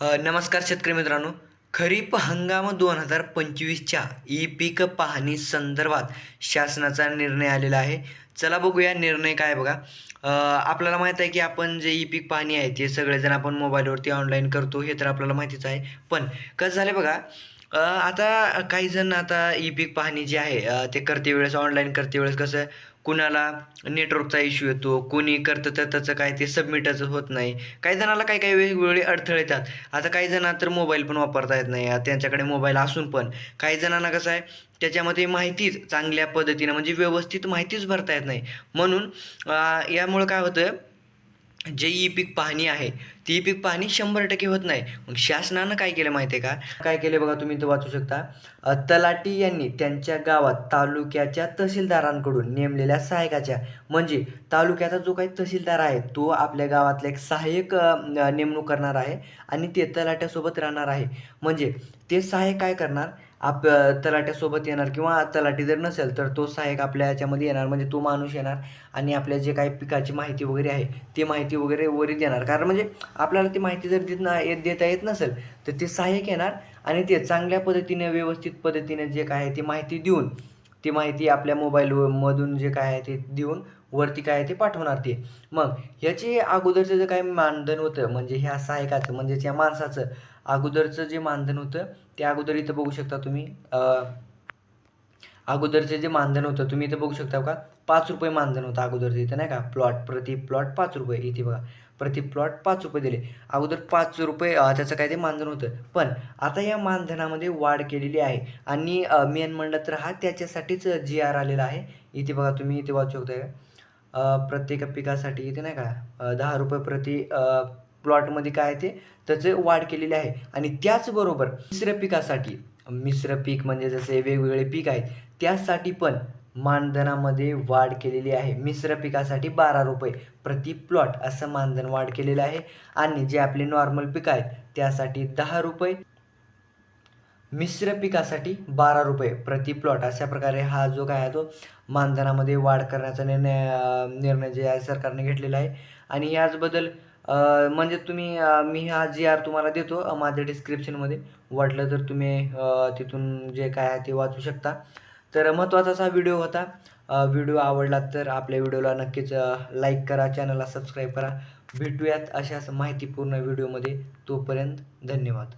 नमस्कार शेतकरी मित्रांनो. खरीप हंगाम दोन हजार पंचवीसच्या ई पीक पाहणी संदर्भात शासनाचा निर्णय आलेला आहे. चला बघूया निर्णय काय बघा. आपल्याला माहीत आहे की आपण जे ई पीक पाहणी आहे ते सगळेजण आपण मोबाईलवरती ऑनलाईन करतो हे तर आपल्याला माहितीच आहे. पण कसं झालं बघा आता काही जण आता ई पीक पाहणी जी आहे ते करते वेळेस ऑनलाईन करते वेळेस कसं कुणाला नेटवर्कचा इश्यू येतो कोणी करतं तर त्याचं काय ते सबमिटच होत नाही. काही जणाला काही काही वेगवेगळे अडथळे येतात. आता काही जणांना तर मोबाईल पण वापरता येत नाही त्यांच्याकडे मोबाईल असून पण. काही जणांना कसं आहे त्याच्यामध्ये माहितीच चांगल्या पद्धतीनं म्हणजे व्यवस्थित माहितीच भरता येत नाही. म्हणून यामुळं काय होतं जे ई पीक पाहणी आहे ती ई पीक पाहणी शंभर टक्के होत नाही. मग शासनानं काय केलं माहिती आहे का? काय केले बघा तुम्ही ते वाचू शकता. तलाटी यांनी त्यांच्या गावात तालुक्याच्या तहसीलदारांकडून नेमलेल्या सहायकाच्या म्हणजे तालुक्याचा जो काही तहसीलदार आहे तो आपल्या गावातला एक सहाय्यक नेमणूक करणार आहे आणि ते तलाट्यासोबत राहणार आहे. म्हणजे ते सहाय्यक काय करणार? आप तलाट्यासोबत येणार किंवा तलाठी जर नसेल तर तो सहाय्यक आपल्या याच्यामध्ये येणार म्हणजे तो माणूस येणार आणि आपल्या जे काही पिकाची माहिती वगैरे आहे ती माहिती वगैरे वरीत येणार कारण म्हणजे आपल्याला ती माहिती जर देत ना येत देता येत नसेल तर ते सहाय्यक येणार आणि ते चांगल्या पद्धतीने व्यवस्थित पद्धतीने जे काय आहे ती माहिती देऊन ती माहिती आपल्या मोबाईलमधून जे काय आहे ते देऊन वरती काय आहे ते पाठवणार ते. मग ह्याचे अगोदरचं जे काय मानधन होतं म्हणजे ह्या सहायकाचं म्हणजेच या माणसाचं अगोदरचं जे मानधन होतं ते अगोदर इथं बघू शकता तुम्ही. अगोदरचे जे मानधन होतं तुम्ही इथं बघू शकता का? पाच रुपये मानधन होतं अगोदरचं इथं नाही का? प्लॉट प्रति प्लॉट पाच रुपये. इथे बघा. प्रति प्लॉट पाच रुपये दिले. अगोदर पाच रुपये त्याचं काय ते मानधन होतं. पण आता या मानधनामध्ये वाढ केलेली आहे. आणि मेन म्हणलं तर हा त्याच्यासाठीच जी आर आलेला आहे. इथे बघा तुम्ही इथे वाचू शकता का? प्रत्येक पिकासाठी इथे नाही का? दहा रुपये प्रति प्लॉटमध्ये काय ते? त्याचे वाढ केलेली आहे. आणि त्याचबरोबर मिश्र पिकासाठी मिश्र पीक म्हणजे जसे वेगवेगळे पीक आहेत त्यासाठी पण मानधनामध्ये वाढ केलेली आहे. मिश्र पिकासाठी बारा रुपये प्रति प्लॉट असं मानधन वाढ केलेलं आहे. आणि जे आपले नॉर्मल पिकं आहेत त्यासाठी दहा रुपये. मिश्र पिकासाठी बारा रुपये प्रति प्लॉट अशा प्रकारे हा जो काय आहे तो मानधनामध्ये वाढ करण्याचा निर्णय निर्णय जे आहे सरकारने घेतलेला आहे. आणि याचबद्दल म्हणजे तुम्ही मी हा जी आर तुम्हाला देतो. माझ्या डिस्क्रिप्शनमध्ये वाटलं तर तुम्ही तिथून जे काय आहे ते वाचू शकता. तर महत्त्वाचा असा व्हिडिओ होता. व्हिडिओ आवडला तर आपल्या व्हिडिओला नक्कीच लाईक करा चॅनलला सबस्क्राईब करा. भेटूयात अशाच माहितीपूर्ण व्हिडिओमध्ये तोपर्यंत धन्यवाद.